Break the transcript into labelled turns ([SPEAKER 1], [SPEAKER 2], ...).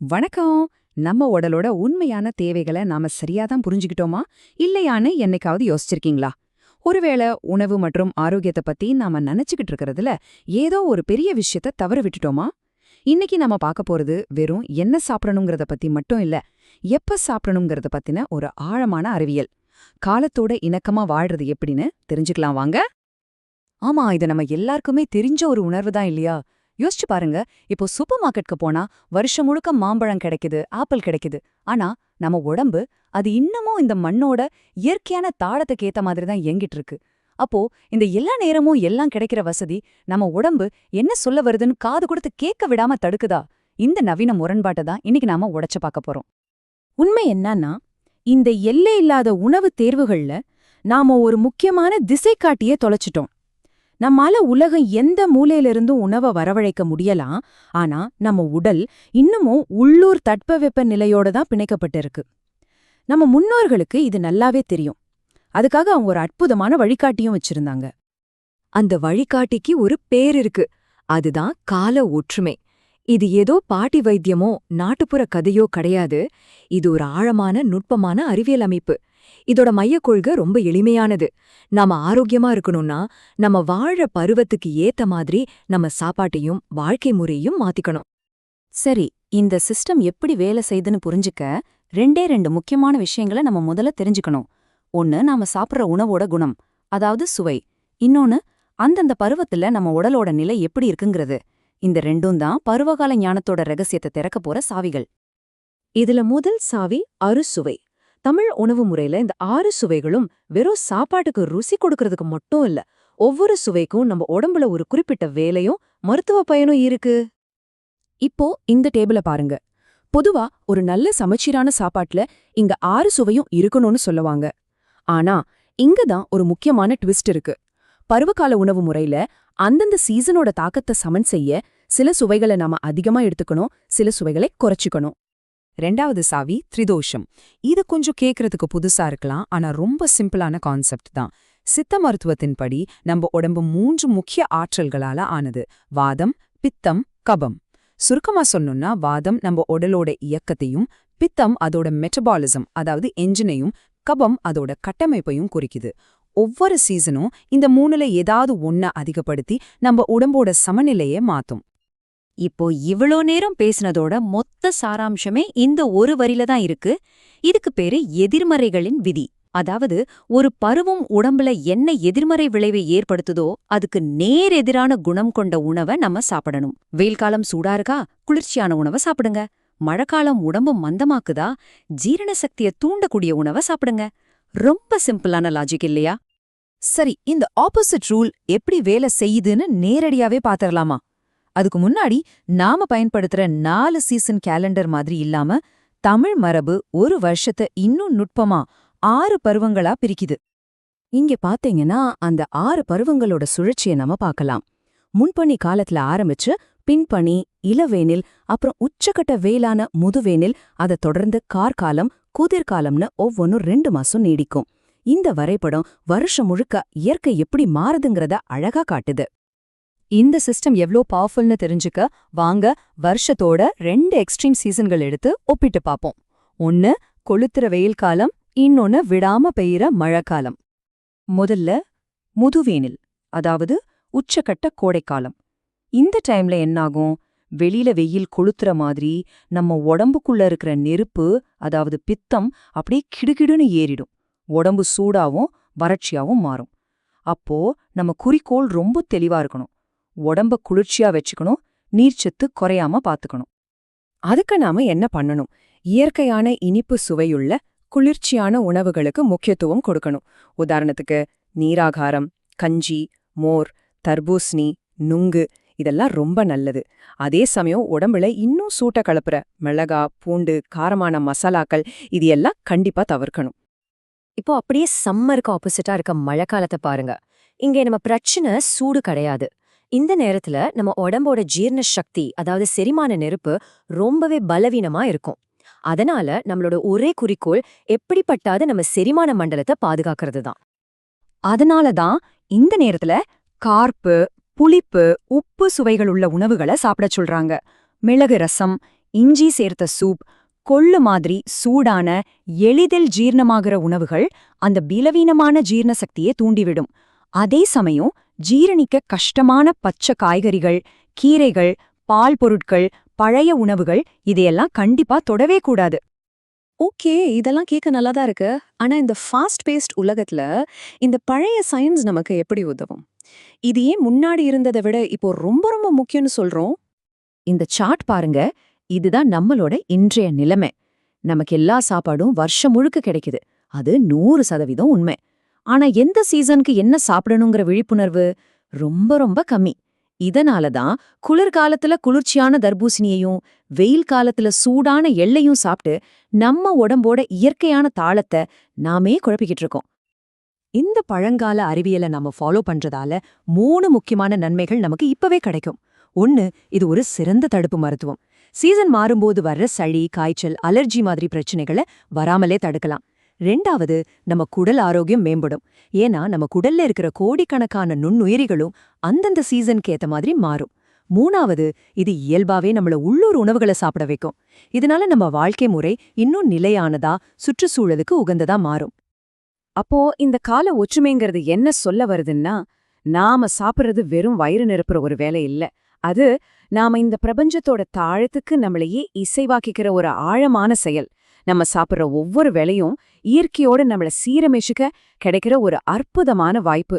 [SPEAKER 1] வணக்கம். நம்ம உடலோட உண்மையான தேவைகளை நாம சரியாதான் புரிஞ்சுக்கிட்டோமா? இல்லையான்னு என்னைக்காவது யோசிச்சிருக்கீங்களா? ஒருவேளை உணவு மற்றும் ஆரோக்கியத்தை பத்தி நாம நினைச்சுக்கிட்டு இருக்கறதுல ஏதோ ஒரு பெரிய விஷயத்த தவற விட்டுட்டோமா? இன்னைக்கு நாம பார்க்க போறது வெறும் என்ன சாப்பிடணுங்கிறத பத்தி மட்டும் இல்ல எப்ப சாப்பிடணுங்கிறத பத்தின ஒரு ஆழமான அறிவியல். காலத்தோட இணக்கமா வாழ்றது எப்படின்னு தெரிஞ்சுக்கலாம் வாங்க. ஆமா இது நம்ம எல்லாருக்குமே தெரிஞ்ச ஒரு உணர்வு தான் இல்லையா? யோசிச்சு பாருங்க. இப்போ சூப்பர் மார்க்கெட்க்கு போனா வருஷம் முழுக்க மாம்பழம் கிடைக்குது ஆப்பிள் கிடைக்குது. ஆனா நம்ம உடம்பு அது இன்னமும் இந்த மண்ணோட இயற்கையான தாளத்துக்கு ஏத்த மாதிரி தான் இயங்கிட்டு இருக்கு. அப்போ இந்த எல்லா நேரமும் எல்லாம் கிடைக்கிற வசதி நம்ம உடம்பு என்ன சொல்ல வருதுன்னு காது கொடுத்து கேட்க விடாம தடுக்குதா? இந்த நவீன முரண்பாட்டை தான் இன்னைக்கு நாம உடைச்சு பார்க்க போறோம்.
[SPEAKER 2] உண்மை என்னன்னா இந்த எல்லை இல்லாத உணவு தேர்வுகள்ல நாம ஒரு முக்கியமான திசைக்காட்டியே தொலைச்சிட்டோம். நம்மால உலகம் எந்த மூலையிலிருந்தும் உணவை வரவழைக்க முடியலாம். ஆனா நம்ம உடல் இன்னமும் உள்ளூர் தட்பவெப்ப நிலையோட தான் பிணைக்கப்பட்டிருக்கு. நம்ம முன்னோர்களுக்கு இது நல்லாவே தெரியும். அதுக்காக அவங்க ஒரு அற்புதமான வழிகாட்டியும் வச்சிருந்தாங்க.
[SPEAKER 1] அந்த வழிகாட்டிக்கு ஒரு பேர் இருக்கு. அதுதான் கால ஒற்றுமை. இது ஏதோ பாட்டி வைத்தியமோ நாட்டுப்புற கதையோ கிடையாது. இது ஒரு ஆழமான நுட்பமான அறிவியல் அமைப்பு. இதோட மையக் கொள்கை ரொம்ப எளிமையானது. நாம ஆரோக்கியமா இருக்கணும்னா நம்ம வாழ பருவத்துக்கு ஏத்த மாதிரி நம்ம சாப்பாட்டையும் வாழ்க்கை முறையும் மாத்திக்கணும்.
[SPEAKER 2] சரி இந்த சிஸ்டம் எப்படி வேலை செய்யுதுன்னு புரிஞ்சுக்க ரெண்டே ரெண்டு முக்கியமான விஷயங்களை நம்ம முதல்ல தெரிஞ்சுக்கணும். ஒன்னு நாம சாப்பிடுற உணவோட குணம் அதாவது சுவை. இன்னொன்னு அந்தந்த பருவத்துல நம்ம உடலோட நிலை எப்படி இருக்குங்கிறது. இந்த ரெண்டும் தான் பருவகால ஞானத்தோட ரகசியத்தை திறக்க போற சாவிகள்.
[SPEAKER 1] இதுல முதல் சாவி அறுசுவை. தமிழ் உணவு முறையில இந்த ஆறு சுவைகளும் வெறும் சாப்பாட்டுக்கு ருசி கொடுக்கறதுக்கு மட்டும் இல்ல ஒவ்வொரு சுவைக்கும் நம்ம உடம்புல ஒரு குறிப்பிட்ட வேலையும் மருத்துவ பயனும் இருக்கு.
[SPEAKER 2] இப்போ இந்த டேபிள பாருங்க. பொதுவா ஒரு நல்ல சமச்சீரான சாப்பாட்டுல இங்க ஆறு சுவையும் இருக்கணும்னு சொல்லுவாங்க. ஆனா இங்க தான் ஒரு முக்கியமான ட்விஸ்ட் இருக்கு. பருவகால உணவு முறையில அந்தந்த சீசனோட தாக்கத்தை சமன் செய்ய சில சுவைகளை நாம அதிகமா எடுத்துக்கணும் சில சுவைகளை குறைச்சிக்கணும்.
[SPEAKER 1] ரெண்டாவது சாவி த்ரிதோஷம். இது கொஞ்சம் கேக்குறதுக்கு புதுசா இருக்கலாம் ஆனா ரொம்ப சிம்பிளான கான்செப்ட் தான். சித்த மருத்துவத்தின்படி நம்ம உடம்பு மூன்று முக்கிய ஆற்றல்களால ஆனது வாதம் பித்தம் கபம். சுருக்கமா சொன்னோம்னா வாதம் நம்ம உடலோட இயக்கத்தையும் பித்தம் அதோட மெட்டபாலிசம் அதாவது என்ஜினையும் கபம் அதோட கட்டமைப்பையும் குறிக்குது. ஒவ்வொரு சீசனும் இந்த மூணுல ஏதாவது ஒன்ன அதிகப்படுத்தி நம்ம உடம்போட சமநிலையை மாத்தும்.
[SPEAKER 3] இப்போ இவ்ளோ நேரம் பேசினதோட மொத்த சாராம்சமே இந்த ஒரு வரியில தான் இருக்கு. இதுக்கு பேரு எதிர்மறைகளின் விதி. அதாவது ஒரு பருவம் உடம்புல என்ன எதிர்மறை விளைவை ஏற்படுத்துதோ அதுக்கு நேர் எதிரான குணம் கொண்ட உணவை நம்ம சாப்பிடணும். வெயில் காலம் சூடா இருக்கா? குளிர்ச்சியான உணவை சாப்பிடுங்க. மழைக்காலம் உடம்பு மந்தமாக்குதா? ஜீரண சக்தியை தூண்டக்கூடிய உணவை சாப்பிடுங்க. ரொம்ப சிம்பிளான லாஜிக் இல்லையா?
[SPEAKER 1] சரி இந்த ஆப்போசிட் ரூல் எப்படி வேலை செய்யுதுன்னு நேரடியாவே பாத்திரலாமா? அதுக்கு முன்னாடி நாம பயன்படுத்துற நாலு சீசன் கேலண்டர் மாதிரி இல்லாம தமிழ் மரபு ஒரு வருஷத்தை இன்னும் நுட்பமா ஆறு பருவங்களா பிரிக்குது. இங்க பாத்தீங்கன்னா அந்த ஆறு பருவங்களோட சுழற்சியை நம்ம பார்க்கலாம். முன்பணி காலத்துல ஆரம்பிச்சு பின்பணி இளவேனில் அப்புறம் உச்சக்கட்ட வேலான முதுவேனில் அதை தொடர்ந்து கார்காலம் குதிர்காலம்னு ஒவ்வொன்றும் ரெண்டு மாசம் நீடிக்கும். இந்த வரைபடம் வருஷம் முழுக்க இயற்கை எப்படி மாறுதுங்கிறத அழகா காட்டுது. இந்த சிஸ்டம் எவ்ளோ பவர்ஃபுல்னு தெரிஞ்சுக்க வாங்க வருஷத்தோட ரெண்டு எக்ஸ்ட்ரீம் சீசன்கள் எடுத்து ஒப்பிட்டு பார்ப்போம். ஒன்னு கொளுத்துற வெயில் காலம் இன்னொன்னு விடாம பெய்யுற மழைக்காலம் முதல்ல முதுவேனில் அதாவது உச்சக்கட்ட கோடைக்காலம் இந்த டைம்ல என்னாகும்? வெளியில வெயில் கொளுத்துற மாதிரி நம்ம உடம்புக்குள்ள இருக்கிற நெருப்பு அதாவது பித்தம் அப்படியே கிடுகிடுன்னு ஏறிடும். உடம்பு சூடாவும் வறட்சியாவும் மாறும். அப்போ நம்ம குறிக்கோள் ரொம்ப தெளிவா இருக்கணும். உடம்ப குளிர்ச்சியா வச்சுக்கணும் நீர்ச்சத்து குறையாம பாத்துக்கணும். அதுக்கு நாம என்ன பண்ணணும்? இயற்கையான இனிப்பு சுவையுள்ள குளிர்ச்சியான உணவுகளுக்கு முக்கியத்துவம் கொடுக்கணும். உதாரணத்துக்கு நீராகாரம் கஞ்சி மோர் தர்பூசணி நுங்கு இதெல்லாம் ரொம்ப நல்லது. அதே சமயம் உடம்புல இன்னும் சூட்ட கலப்புற மிளகா பூண்டு காரமான மசாலாக்கள் இது எல்லாம் கண்டிப்பா தவிர்க்கணும்.
[SPEAKER 3] இப்போ அப்படியே சம்மருக்கு ஆப்போசிட்டா இருக்க மழைக்காலத்தை பாருங்க. இங்க நம்ம பிரச்சனை சூடு கிடையாது. இந்த நேரத்துல நம்ம உடம்போட ஜீரண சக்தி அதாவது செரிமான நெருப்பு ரொம்பவே பலவீனமா இருக்கும். அதனால நம்மளோட ஒரே குறிக்கோள் எப்படிப்பட்டாத நம்ம செரிமான மண்டலத்தை பாதுகாக்கிறது தான்.
[SPEAKER 1] அதனால தான் இந்த நேரத்துல கார்ப்பு புளிப்பு உப்பு சுவைகள் உள்ள உணவுகளை சாப்பிட சொல்றாங்க. மிளகு ரசம்
[SPEAKER 2] இஞ்சி சேர்த்த சூப் கொள்ளு மாதிரி சூடான எளிதில் ஜீர்ணமாகிற உணவுகள் அந்த பலவீனமான ஜீரண சக்தியை தூண்டிவிடும். அதே சமயம் ஜீரணிக்க கஷ்டமான பச்சை காய்கறிகள் கீரைகள் பால் பொருட்கள் பழைய உணவுகள் இதையெல்லாம் கண்டிப்பா தொடவே கூடாது.
[SPEAKER 4] ஓகே இதெல்லாம் கேட்க நல்லா தான் இருக்கு. ஆனா இந்த ஃபாஸ்ட் பேஸ்ட் உலகத்துல இந்த பழைய சயின்ஸ் நமக்கு எப்படி உதவும்? இது ஏன் முன்னாடி இருந்ததை விட இப்போ ரொம்ப ரொம்ப முக்கியம்னு சொல்றோம்?
[SPEAKER 1] இந்த சார்ட் பாருங்க. இதுதான் நம்மளோட இன்றைய நிலைமை. நமக்கு எல்லா சாப்பாடும் வருஷம் முழுக்க கிடைக்குது. அது நூறு சதவீதம் உண்மை. ஆனா எந்த சீசனுக்கு என்ன சாப்பிடணுங்கிற விழிப்புணர்வு ரொம்ப ரொம்ப கம்மி. இதனால தான் குளிர்காலத்துல குளிர்ச்சியான தர்பூசணியையும் வெயில் காலத்துல சூடான எள்ளையும் சாப்பிட்டு நம்ம உடம்போட இயற்கையான தாளத்தை நாமே குழப்பிக்கிட்டு இருக்கோம். இந்த பழங்கால அறிவியலை நம்ம ஃபாலோ பண்றதால மூணு முக்கியமான நன்மைகள் நமக்கு இப்பவே கிடைக்கும். ஒன்னு இது ஒரு சிறந்த தடுப்பு மருத்துவம். சீசன் மாறும்போது வர்ற சளி காய்ச்சல் அலர்ஜி மாதிரி பிரச்சனைகளை வராமலே தடுக்கலாம். ரெண்டாவது நம்ம குடல் ஆரோக்கியம் மேம்படும். ஏன்னா நம்ம குடல்ல இருக்கிற கோடிக்கணக்கான நுண்ணுயிரிகளும் அந்தந்த சீசனுக்கு ஏத்த மாதிரி மாறும். மூணாவது இது இயல்பாவே நம்மள உள்ளூர் உணவுகளை சாப்பிட வைக்கும். இதனால நம்ம வாழ்க்கை முறை இன்னும் நிலையானதா சுற்றுச்சூழலுக்கு உகந்ததா மாறும்.
[SPEAKER 2] அப்போ இந்த கால ஒற்றுமைங்கிறது என்ன சொல்ல வருதுன்னா நாம சாப்பிடுறது வெறும் வயிறு நிரப்புற ஒரு வேலை இல்ல. அது நாம இந்த பிரபஞ்சத்தோட தாழத்துக்கு நம்மளையே இசைவாக்கிக்கிற ஒரு ஆழமான செயல். நம்ம சாப்பிடுற ஒவ்வொரு வேலையும் இயற்கையோட நம்மள சீரமைச்சுக்க கிடைக்கிற ஒரு அற்புதமான வாய்ப்பு.